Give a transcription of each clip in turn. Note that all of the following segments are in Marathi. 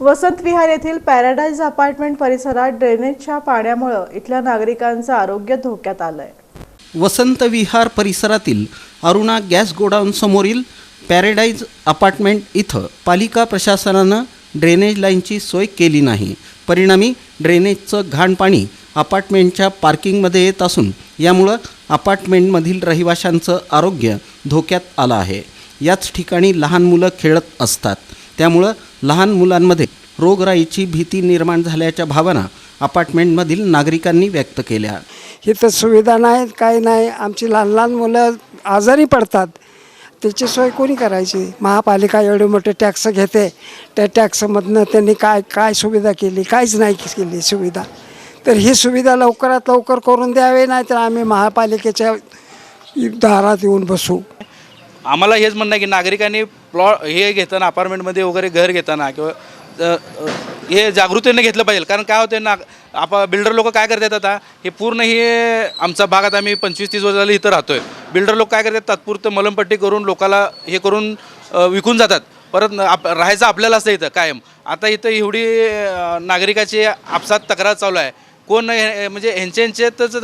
वसंत विहार येथील पॅराडाईज अपार्टमेंट परिसरात ड्रेनेजच्या पाण्यामुळं इथल्या नागरिकांचं आरोग्य धोक्यात आलंय. वसंत विहार परिसरातील अरुणा गॅस गोडाऊन समोरील पॅराडाईज अपार्टमेंट इथं पालिका प्रशासनानं ड्रेनेज लाईनची सोय केली नाही. परिणामी ड्रेनेजचं घाण पाणी अपार्टमेंटच्या पार्किंगमध्ये येत असून यामुळं अपार्टमेंटमधील रहिवाशांचं आरोग्य धोक्यात आलं आहे. याच ठिकाणी लहान मुलं खेळत असतात. त्यामुळं लहान मुलांमध्ये रोगराईची भीती निर्माण झाल्याच्या भावना अपार्टमेंटमधील नागरिकांनी व्यक्त केल्या. इथं सुविधा नाहीत काही नाही. आमची लहान लहान मुलं आजारी पडतात. त्याची सोय कोणी करायची? महापालिका एवढे मोठे टॅक्स घेते. त्या टॅक्समधनं त्यांनी काय काय सुविधा केली? काहीच नाही केली सुविधा. तर ही सुविधा लवकरात लवकर करून द्यावी नाही तर आम्ही महापालिकेच्या दारात येऊन बसू. आम्हाला हेच म्हणणं आहे की नागरिकांनी प्लॉट हे घेताना अपार्टमेंटमध्ये वगैरे घर घेताना किंवा हे जागृतीने घेतलं पाहिजे. कारण काय होते ना आप बिल्डर लोक काय करतात आता हे पूर्ण हे आमचा भागात आम्ही पंचवीस तीस वर्ष झाली इथं राहतोय. बिल्डर लोक काय करतात तात्पुरतं मलमपट्टी करून लोकाला हे करून विकून जातात. परत आप राहायचं आपल्याला असतं इथं कायम. आता इथं एवढी नागरिकाची आपसात तक्रार चालू आहे. कोण हे- म्हणजे ह्यांच्या ह्यांच्यातच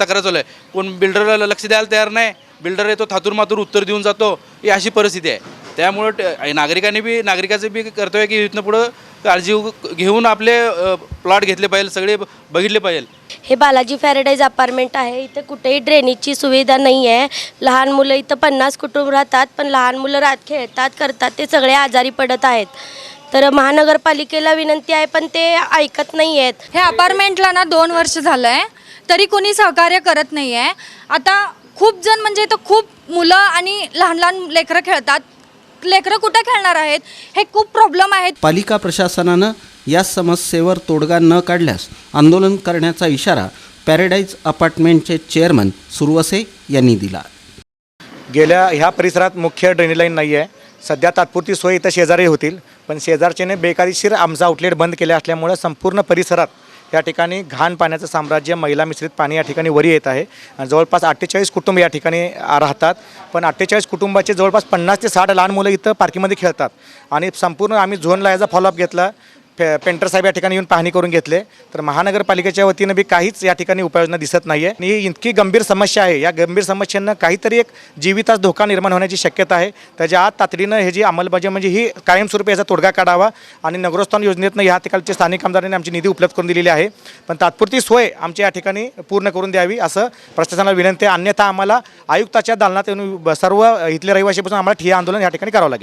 तक्रार चालू आहे. कोण बिल्डरला लक्ष द्यायला तयार नाही बिल्डर येतो थातूर मातूर उत्तर देऊन जातो ही अशी परिस्थिती आहे. त्यामुळं ट- नागरिकांनी बी नागरिकाचं बी कर्तव्य आहे की इथनं पुढं काळजी घेऊन आपले प्लॉट घेतले पाहिजे सगळे ब- बघितले पाहिजे. हे बालाजी पॅराडाईज अपार्टमेंट आहे. इथे कुठेही ड्रेनेजची सुविधा नाही आहे लहान मुलं इथं पन्नास कुटुंब राहतात पण लहान मुलं रात खेळतात करतात ते सगळे आजारी पडत आहेत. तर महानगरपालिकेला विनंती आहे पण ते ऐकत नाही आहेत हे अपार्टमेंटला ना दोन वर्ष झालं आहे तरी कोणी सहकार्य करत नाही आहे आता खूप जण म्हणजे इथं खूप मुलं आणि लहान लहान लेकरं खेळतात. लेकरं कुठं खेळणार आहेत? हे खूप प्रॉब्लेम आहेत. पालिका प्रशासनानं या समस्येवर तोडगा न काढल्यास आंदोलन करण्याचा इशारा पॅरेडाईज अपार्टमेंटचे चेअरमन सुरवसे यांनी दिला. गेल्या ह्या परिसरात मुख्य ड्रेनेज लाईन नाही आहे. सध्या तात्पुरती सोय इथं शेजारी होतील. पण शेजारच्याने बेकायदेशीर आमचा आउटलेट बंद केले असल्यामुळे संपूर्ण परिसरात या ठिकाणी घाण पाण्याचं साम्राज्य महिला मिश्रित पाणी या ठिकाणी वरी येत आहे. जवळपास अठ्ठेचाळीस कुटुंब या ठिकाणी राहतात. पण अठ्ठेचाळीस कुटुंबाचे जवळपास पन्नास ते साठ लहान मुलं इथं पार्किंगमध्ये खेळतात. आणि संपूर्ण आम्ही झोनला याचा फॉलोअप घेतला. पे पेंटर साहेब या ठिकाणी येऊन पाहणी करून घेतले. तर महानगरपालिकेच्या वतीनं बी काहीच या ठिकाणी उपाययोजना दिसत नाही आहे आणि ही इतकी गंभीर समस्या आहे. या गंभीर समस्यांना काहीतरी एक जीवितास धोका निर्माण होण्याची शक्यता आहे. त्याच्या आत तातडीनं हे जी अंमलबजावणी म्हणजे ही कायमस्वरूपी याचा तोडगा काढावा आणि नगरोत्थान योजनेतनं या ठिकाणचे स्थानिक आमदारांनी आमची निधी उपलब्ध करून दिलेली आहे. पण तात्पुरती सोय आमच्या या ठिकाणी पूर्ण करून द्यावी असं प्रशासनाला विनंती आहे. अन्यथा आम्हाला आयुक्ताच्या दालनात येऊन सर्व इथले रहिवाशीपासून आम्हाला ठिय्या आंदोलन या ठिकाणी करावं लागेल.